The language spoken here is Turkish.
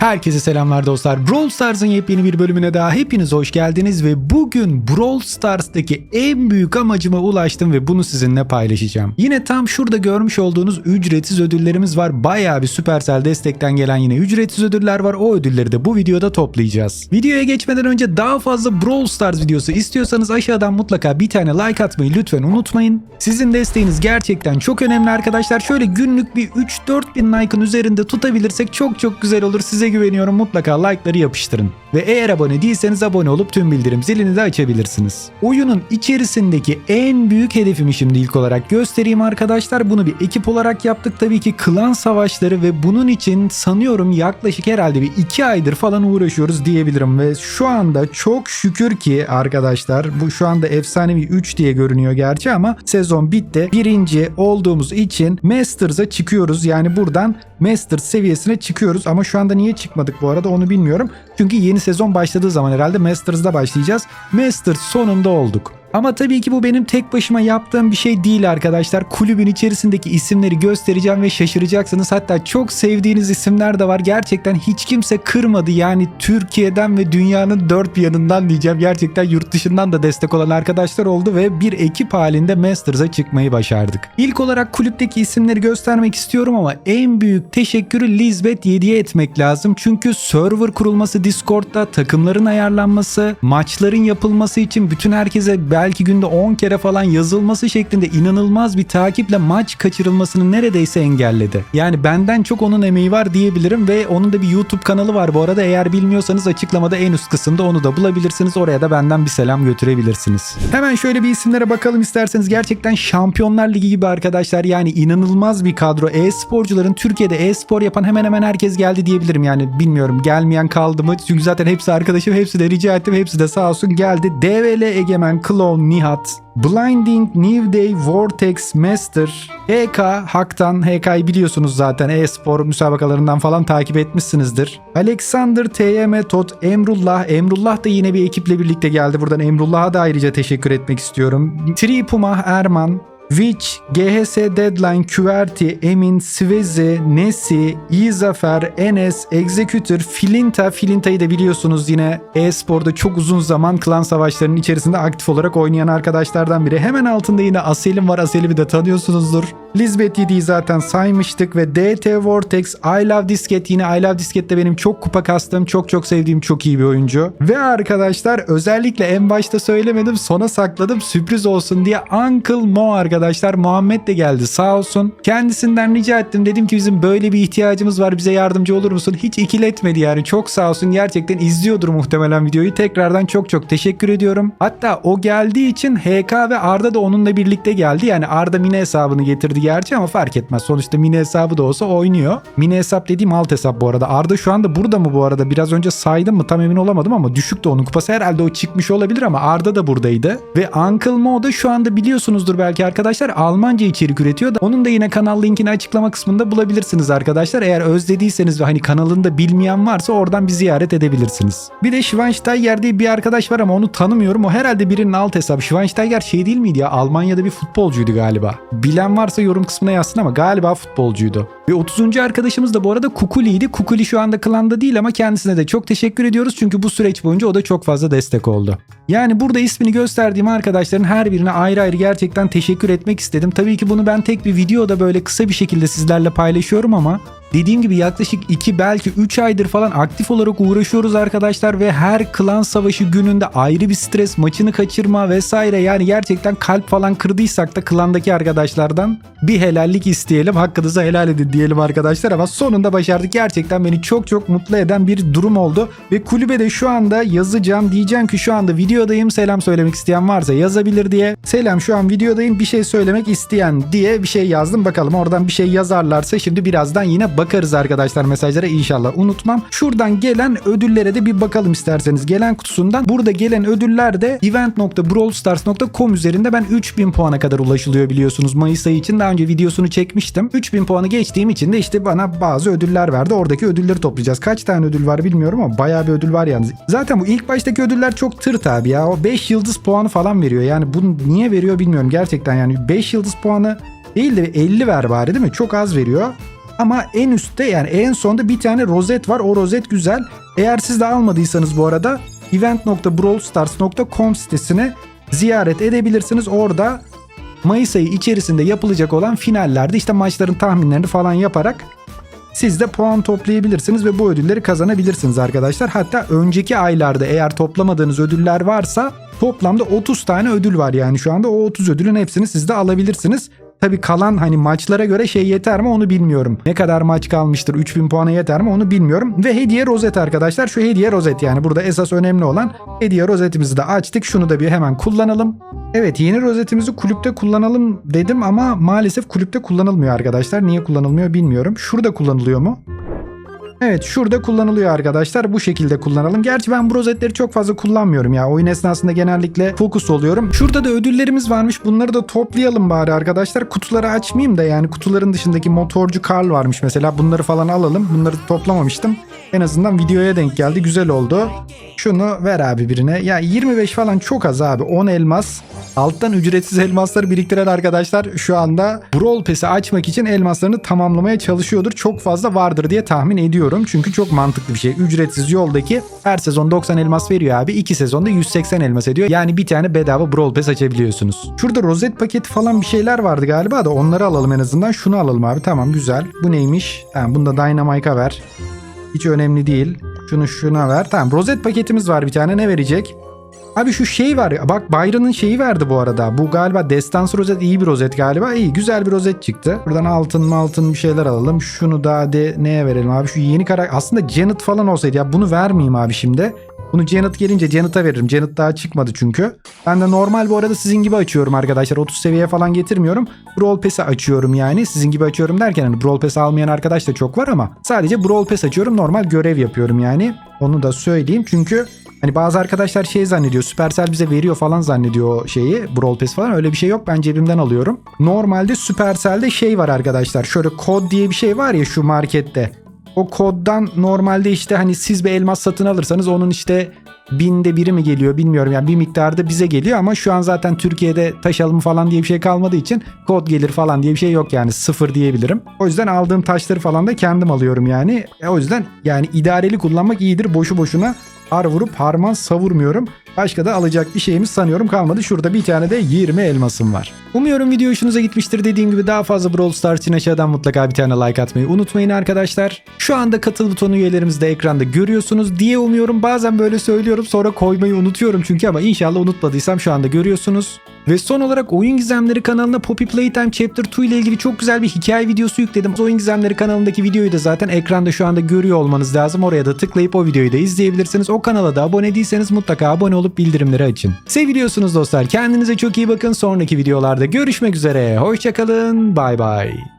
Herkese selamlar dostlar. Brawl Stars'ın yepyeni bir bölümüne daha hepiniz hoş geldiniz ve bugün Brawl Stars'taki en büyük amacıma ulaştım ve bunu sizinle paylaşacağım. Yine tam şurada görmüş olduğunuz ücretsiz ödüllerimiz var. Bayağı bir Supercell destekten gelen yine ücretsiz ödüller var. O ödülleri de bu videoda toplayacağız. Videoya geçmeden önce daha fazla Brawl Stars videosu istiyorsanız aşağıdan mutlaka bir tane like atmayı lütfen unutmayın. Sizin desteğiniz gerçekten çok önemli arkadaşlar. Şöyle günlük bir 3-4 bin like'ın üzerinde tutabilirsek çok çok güzel olur. Size güveniyorum. Mutlaka like'ları yapıştırın. Ve eğer abone değilseniz abone olup tüm bildirim zilini de açabilirsiniz. Oyunun içerisindeki en büyük hedefimi şimdi ilk olarak göstereyim arkadaşlar. Bunu bir ekip olarak yaptık tabii ki klan savaşları ve bunun için sanıyorum yaklaşık herhalde bir 2 aydır falan uğraşıyoruz diyebilirim. Ve şu anda çok şükür ki arkadaşlar bu şu anda efsanevi 3 diye görünüyor gerçi ama sezon bitti. Birinci olduğumuz için Masters'a çıkıyoruz. Yani buradan Masters seviyesine çıkıyoruz ama şu anda niye çıkmadık bu arada onu bilmiyorum. Çünkü yeni sezon başladığı zaman herhalde Masters'da başlayacağız. Masters sonunda olduk. Ama tabii ki bu benim tek başıma yaptığım bir şey değil arkadaşlar. Kulübün içerisindeki isimleri göstereceğim ve şaşıracaksınız. Hatta çok sevdiğiniz isimler de var. Gerçekten hiç kimse kırmadı. Yani Türkiye'den ve dünyanın dört bir yanından diyeceğim. Gerçekten yurt dışından da destek olan arkadaşlar oldu ve bir ekip halinde Masters'a çıkmayı başardık. İlk olarak kulüpteki isimleri göstermek istiyorum ama en büyük teşekkürü Lisbeth 7'ye etmek lazım. Çünkü server kurulması Discord'da, takımların ayarlanması, maçların yapılması için bütün herkese belki günde 10 kere falan yazılması şeklinde inanılmaz bir takiple maç kaçırılmasını neredeyse engelledi. Yani benden çok onun emeği var diyebilirim ve onun da bir YouTube kanalı var bu arada. Eğer bilmiyorsanız açıklamada en üst kısımda onu da bulabilirsiniz. Oraya da benden bir selam götürebilirsiniz. Hemen şöyle bir isimlere bakalım isterseniz. Gerçekten Şampiyonlar Ligi gibi arkadaşlar. Yani inanılmaz bir kadro. E-sporcuların Türkiye'de e-spor yapan hemen hemen herkes geldi diyebilirim. Yani bilmiyorum gelmeyen kaldı mı? Çünkü zaten hepsi arkadaşım. Hepsi de rica ettim. Hepsi de sağ olsun geldi. DVL Egemen, Clone, Nihat, Blinding, New Day, Vortex, Master, HK, Hak'tan, HK'yı biliyorsunuz zaten e-spor müsabakalarından falan takip etmişsinizdir. Alexander, TYM, Tot, Emrullah, Emrullah da yine bir ekiple birlikte geldi. Buradan Emrullah'a da ayrıca teşekkür etmek istiyorum. Tri Puma, Erman, Witch, GHS Deadline, QWERTY, Emin, Svezi, Nesi, İyi Zafer, Enes, Executor, Filinta. Filinta'yı da biliyorsunuz yine e-sporda çok uzun zaman klan savaşlarının içerisinde aktif olarak oynayan arkadaşlardan biri. Hemen altında yine Aselim var. Aselim'i de tanıyorsunuzdur. Lisbeth 7'yi zaten saymıştık ve DT Vortex, I Love Disket yine I Love Disket de benim çok kupa kastığım, çok çok sevdiğim çok iyi bir oyuncu. Ve arkadaşlar özellikle en başta söylemedim sona sakladım sürpriz olsun diye Uncle Mo arkadaşlar Muhammed de geldi sağ olsun. Kendisinden rica ettim dedim ki bizim böyle bir ihtiyacımız var bize yardımcı olur musun? Hiç ikiletmedi yani çok sağ olsun gerçekten izliyordur muhtemelen videoyu. Tekrardan çok çok teşekkür ediyorum. Hatta o geldiği için HK ve Arda da onunla birlikte geldi. Yani Arda mini hesabını getirdi gerçi ama fark etmez. Sonuçta mini hesabı da olsa oynuyor. Mini hesap dediğim alt hesap bu arada. Arda şu anda burada mı bu arada? Biraz önce saydım mı tam emin olamadım ama düşük de onun kupası. Herhalde o çıkmış olabilir ama Arda da buradaydı. Ve Uncle Mo da şu anda biliyorsunuzdur belki arkadaşlar Almanca içerik üretiyor da onun da yine kanal linkini açıklama kısmında bulabilirsiniz arkadaşlar. Eğer özlediyseniz ve hani kanalında bilmeyen varsa oradan bir ziyaret edebilirsiniz. Bir de Schweinsteiger diye bir arkadaş var ama onu tanımıyorum. O herhalde birinin alt hesabı. Schweinsteiger şey değil miydi ya? Almanya'da bir futbolcuydu galiba. Bilen varsa yorum kısmına yazsın ama galiba futbolcuydu. Ve 30. arkadaşımız da bu arada Kukuli'ydi. Kukuli şu anda klanda değil ama kendisine de çok teşekkür ediyoruz. Çünkü bu süreç boyunca o da çok fazla destek oldu. Yani burada ismini gösterdiğim arkadaşların her birine ayrı ayrı gerçekten teşekkür etmek istedim. Tabii ki bunu ben tek bir videoda böyle kısa bir şekilde sizlerle paylaşıyorum ama Dediğim gibi yaklaşık 2 belki 3 aydır falan aktif olarak uğraşıyoruz arkadaşlar ve her klan savaşı gününde ayrı bir stres, maçını kaçırma vesaire yani gerçekten kalp falan kırdıysak da klandaki arkadaşlardan bir helallik isteyelim. Hakkınızı helal edin diyelim arkadaşlar ama sonunda başardık. Gerçekten beni çok çok mutlu eden bir durum oldu ve kulübe de şu anda yazacağım. Diyeceğim ki şu anda videodayım. Selam söylemek isteyen varsa yazabilir diye. Selam şu an videodayım. Bir şey söylemek isteyen diye bir şey yazdım. Bakalım oradan bir şey yazarlarsa şimdi birazdan yine bakarız arkadaşlar mesajlara inşallah unutmam. Şuradan gelen ödüllere de bir bakalım isterseniz. Gelen kutusundan burada gelen ödüller de event.brawlstars.com üzerinde ben 3000 puana kadar ulaşılıyor biliyorsunuz Mayıs ayı için. Daha önce videosunu çekmiştim. 3000 puanı geçtiğim için de işte bana bazı ödüller verdi. Oradaki ödülleri toplayacağız. Kaç tane ödül var bilmiyorum ama bayağı bir ödül var yalnız. Zaten bu ilk baştaki ödüller çok tırt abi ya. O 5 yıldız puanı falan veriyor. Yani bunu niye veriyor bilmiyorum gerçekten yani 5 yıldız puanı değil de 50 ver bari değil mi? Çok az veriyor. Ama en üstte yani en sonda bir tane rozet var. O rozet güzel. Eğer siz de almadıysanız bu arada event.brawlstars.com sitesine ziyaret edebilirsiniz. Orada Mayıs ayı içerisinde yapılacak olan finallerde işte maçların tahminlerini falan yaparak siz de puan toplayabilirsiniz ve bu ödülleri kazanabilirsiniz arkadaşlar. Hatta önceki aylarda eğer toplamadığınız ödüller varsa toplamda 30 tane ödül var yani şu anda o 30 ödülün hepsini siz de alabilirsiniz. Tabi kalan hani maçlara göre şey yeter mi onu bilmiyorum. Ne kadar maç kalmıştır 3000 puana yeter mi onu bilmiyorum. Ve hediye rozet arkadaşlar şu hediye rozet yani burada esas önemli olan hediye rozetimizi de açtık. Şunu da bir hemen kullanalım. Evet yeni rozetimizi kulüpte kullanalım dedim ama maalesef kulüpte kullanılmıyor arkadaşlar. Niye kullanılmıyor bilmiyorum. Şurada kullanılıyor mu? Evet şurada kullanılıyor arkadaşlar. Bu şekilde kullanalım. Gerçi ben bu rozetleri çok fazla kullanmıyorum ya. Oyun esnasında genellikle fokus oluyorum. Şurada da ödüllerimiz varmış. Bunları da toplayalım bari arkadaşlar. Kutuları açmayayım da yani kutuların dışındaki motorcu Karl varmış mesela. Bunları falan alalım. Bunları toplamamıştım. En azından videoya denk geldi. Güzel oldu. Şunu ver abi birine. Ya 25 falan çok az abi. 10 elmas. Alttan ücretsiz elmasları biriktiren arkadaşlar şu anda Brawl Pass'i açmak için elmaslarını tamamlamaya çalışıyordur. Çok fazla vardır diye tahmin ediyorum. Çünkü çok mantıklı bir şey. Ücretsiz yoldaki her sezon 90 elmas veriyor abi. 2 sezonda 180 elmas ediyor. Yani bir tane bedava Brawl Pass açabiliyorsunuz. Şurada rozet paketi falan bir şeyler vardı galiba da onları alalım en azından. Şunu alalım abi. Tamam güzel. Bu neymiş? Tamam bunu da Dynamite'a ver. Hiç önemli değil. Şunu şuna ver. Tamam rozet paketimiz var bir tane. Ne verecek? Abi şu şey var ya bak Byron'ın şeyi verdi bu arada. Bu galiba Destans rozet iyi bir rozet galiba. İyi güzel bir rozet çıktı. Buradan altın mı altın bir şeyler alalım. Şunu da de neye verelim abi? Şu yeni karakter aslında Janet falan olsaydı ya bunu vermeyeyim abi şimdi. Bunu Janet gelince Janet'a veririm. Janet daha çıkmadı çünkü. Ben de normal bu arada sizin gibi açıyorum arkadaşlar. 30 seviyeye falan getirmiyorum. Brawl Pass'i açıyorum yani. Sizin gibi açıyorum derken hani Brawl Pass almayan arkadaş da çok var ama sadece Brawl Pass açıyorum. Normal görev yapıyorum yani. Onu da söyleyeyim çünkü Hani bazı arkadaşlar şey zannediyor Supercell bize veriyor falan zannediyor şeyi Brawl Pass falan öyle bir şey yok ben cebimden alıyorum. Normalde Supercell'de şey var arkadaşlar şöyle kod diye bir şey var ya şu markette. O koddan normalde işte hani siz bir elmas satın alırsanız onun işte binde biri mi geliyor bilmiyorum yani bir miktarda bize geliyor ama şu an zaten Türkiye'de taş alımı falan diye bir şey kalmadığı için kod gelir falan diye bir şey yok yani sıfır diyebilirim. O yüzden aldığım taşları falan da kendim alıyorum yani. E, o yüzden yani idareli kullanmak iyidir boşu boşuna har vurup harman savurmuyorum. Başka da alacak bir şeyimiz sanıyorum kalmadı. Şurada bir tane de 20 elmasım var. Umuyorum video hoşunuza gitmiştir. Dediğim gibi daha fazla Brawl Stars için aşağıdan mutlaka bir tane like atmayı unutmayın arkadaşlar. Şu anda katıl butonu üyelerimizi de ekranda görüyorsunuz diye umuyorum. Bazen böyle söylüyorum sonra koymayı unutuyorum çünkü ama inşallah unutmadıysam şu anda görüyorsunuz. Ve son olarak Oyun Gizemleri kanalına Poppy Playtime Chapter 2 ile ilgili çok güzel bir hikaye videosu yükledim. Oyun Gizemleri kanalındaki videoyu da zaten ekranda şu anda görüyor olmanız lazım. Oraya da tıklayıp o videoyu da izleyebilirsiniz. O kanala da abone değilseniz mutlaka abone olup bildirimleri açın. Seviliyorsunuz dostlar. Kendinize çok iyi bakın. Sonraki videolarda görüşmek üzere. Hoşçakalın. Bay bay.